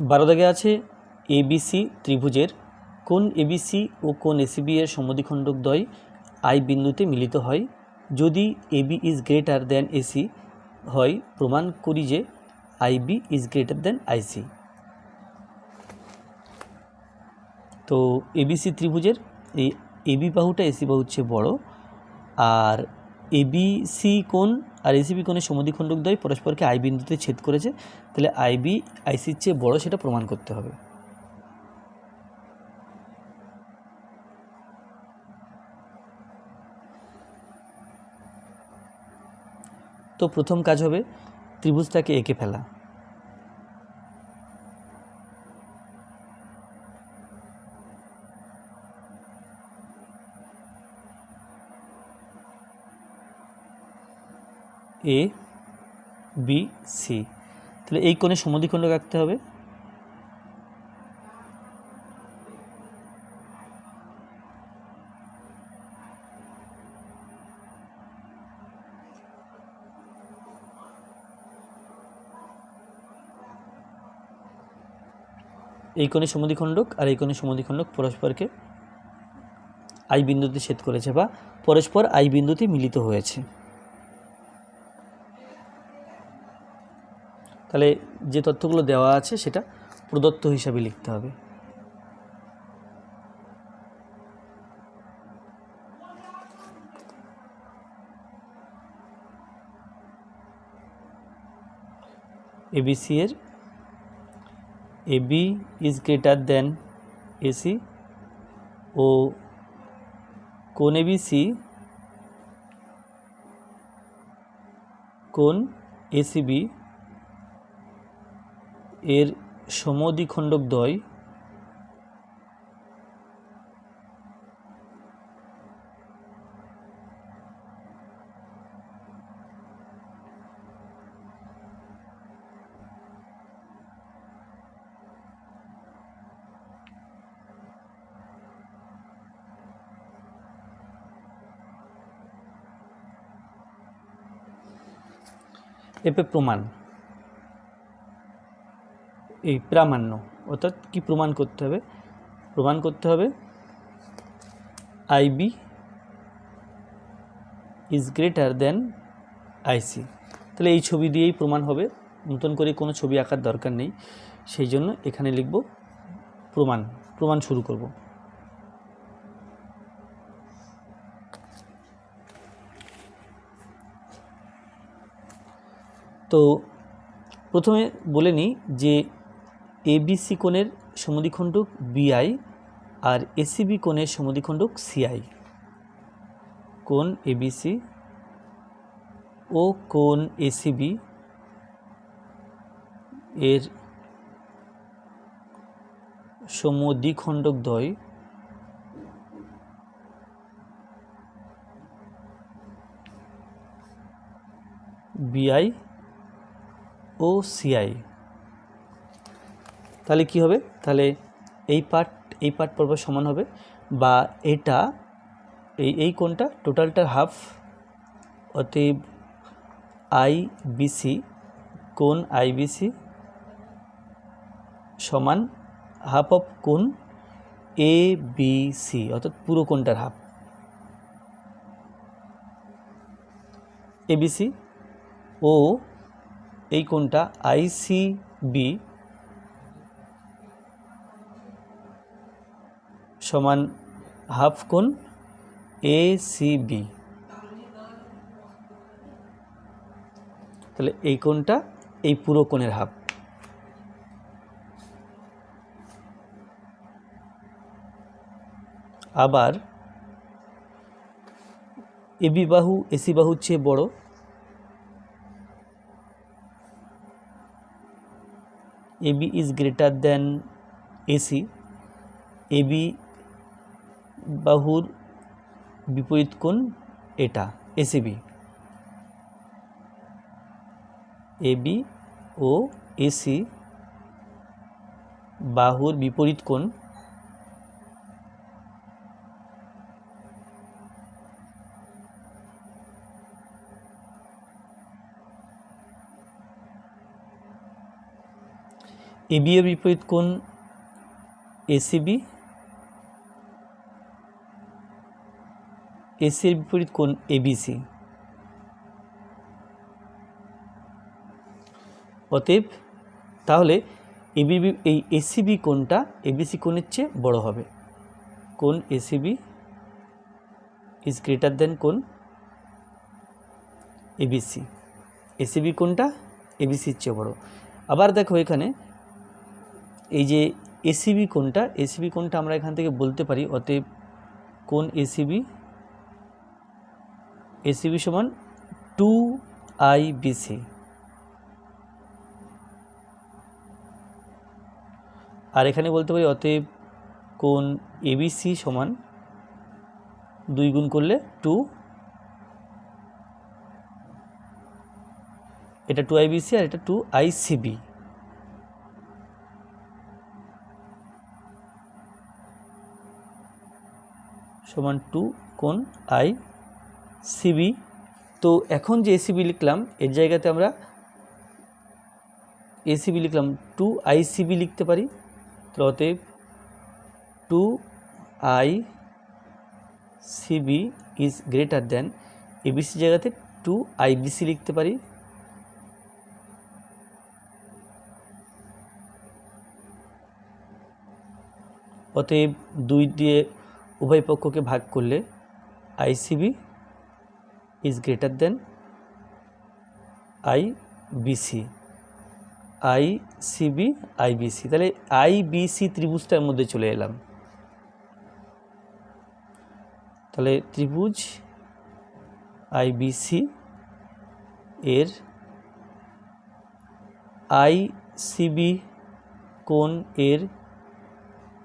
বারো দাগে আছে এবিসি ত্রিভুজের। কোন এবিসি ও কোন এসিবি এর সমদ্বিখণ্ডক দ্বয় আই বিন্দুতে মিলিত হয়? যদি AB is greater than AC হয়, প্রমাণ করি যে IB is greater than IC তো এবিসি ত্রিভুজের, এই এবি বাহুটা এসি বাহুর চেয়ে বড়, আর এবিসি কোণ আর এসিবি কোণের সমদ্বিখণ্ডক দ্বয় পরস্পরকে আই বিন্দুতে ছেদ করেছে, তাহলে আইবি আইসির চেয়ে বড় সেটা প্রমাণ করতে হবে। তো প্রথম কাজ হবে ত্রিভুজটাকে এঁকে ফেলা। এ বি সি তাহলে এই কোণে সমদ্বিখণ্ডক আঁকতে হবে। এই কোণে সমদ্বিখণ্ডক আর এই কোণে সমদ্বিখণ্ডক পরস্পরকে আই বিন্দুতে ছেদ করেছে বা পরস্পর আই বিন্দুতে মিলিত হয়েছে। তাহলে যে তথ্যগুলো দেওয়া আছে সেটা প্রদত্ত হিসাবে লিখতে হবে। এবিসি এর AB is greater than AC ও কোন এবিসি কোন এসিবি এর সমদ্বিখণ্ডক দ্বয় এপে প্রমাণ। এই প্রামাণ্য, অর্থাৎ কি প্রমাণ করতে হবে? প্রমাণ করতে হবে IB is greater than IC. তাহলে এই ছবি দিয়েই প্রমাণ হবে, নতুন করে কোনো ছবি আঁকার দরকার নেই। সেই জন্য এখানে লিখব প্রমাণ প্রমাণ শুরু করব। তো প্রথমে বলে নিই যে এবিসি কোণের সমদ্বিখণ্ডক বিআই আর এসিবি কোণের সমদ্বিখণ্ডক সিআই কোণ এবিসি ও কোণ এসিবি এর সমদ্বিখণ্ডক দ্বয়। বিআই ও সিআই তাহলে কি হবে? তাহলে এই পার্ট এই পার্ট পরপর সমান হবে বা এটা, এই এই কোণটা টোটালটার হাফ অতএব আই বিসি কোণ আই বিসি সমান হাফ অফ কোণ এ বি সি অর্থাৎ পুরো কোণটার হাফ এবিসি ও এই কোণটা আইসিবি সমান হাফ কোণ এ সি বি। তাহলে এই কোণটা এই পুরো কোণের হাফ। আবার এবি বাহু এসি বাহুর চেয়ে বড়। AB is greater than AC AB বাহুর বিপরীত কোণ এটা এসিবি এবি ও এসি বাহুর বিপরীত কোণ এবি এর বিপরীত কোণ এসিবি এসি এর বিপরীত কোণ এবিসি অতএব, তাহলে এবি এই এসিবি কোণটা এবিসি কোণের চেয়ে বড় হবে। কোণ এসিবি ইজ গ্রেটার দেন কোণ এবিসি এসিবি কোণটা এবিসির চেয়ে বড়। আবার দেখো এখানে, এই যে এসিবি কোণটা এসিবি কোণটা আমরা এখান থেকে বলতে পারি, অতএব কোন এসিবি এসিবি সমান টু আই বিসি আর এখানে বলতে পারি অতএব কোণ এবিসি সমান দুই গুণ করলে টু এটা টু আইবিসি আর এটা টু আইসিবি সমান টু কোণ আই সিবি তো এখন যে এসিবি লিখলাম, এর জায়গাতে আমরা এসিবি লিখলাম টু আইসিবি লিখতে পারি। তো অতএব two I CB is greater than ABC জায়গাতে টু আইবিসি লিখতে পারি। অতএব দুই দিয়ে উভয় পক্ষকে ভাগ করলে ICB is greater than I BC I CB IBC তাহলে আইবিসি ত্রিভুজটার মধ্যে চলে এলাম। তাহলে ত্রিভুজ আইবিসি এর আই সিবি কোণ এর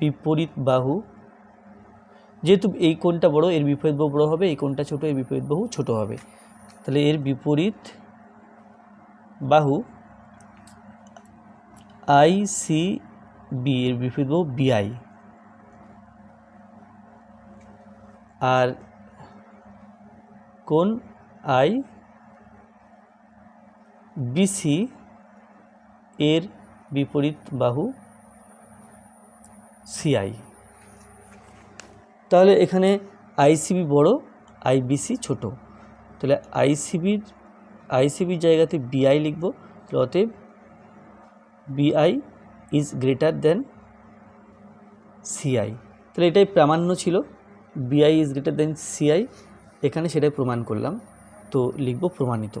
বিপরীত বাহু যেহেতু এই কোণটা বড়, এর বিপরীত বহু বড় হবে, এই কোণটা ছোট, এর বিপরীত বাহু ছোট হবে। তাহলে এর বিপরীত বাহু আই সি বি এর বিপরীত বাহু বিআই আর কোন আই বিসি এর বিপরীত বাহু সিআই তাহলে এখানে আইসিবি বড়, আইবিসি ছোট। তাহলে আইসিবির আইসিবির জায়গাতে বিআই লিখব। তাহলে অতএব বিআই ইজ গ্রেটার দেন সিআই। তাহলে এটাই প্রামাণ্য ছিল। বিআই ইজ গ্রেটার দেন সিআই। এখানে সেটাই প্রমাণ করলাম। তো লিখব প্রমাণিত।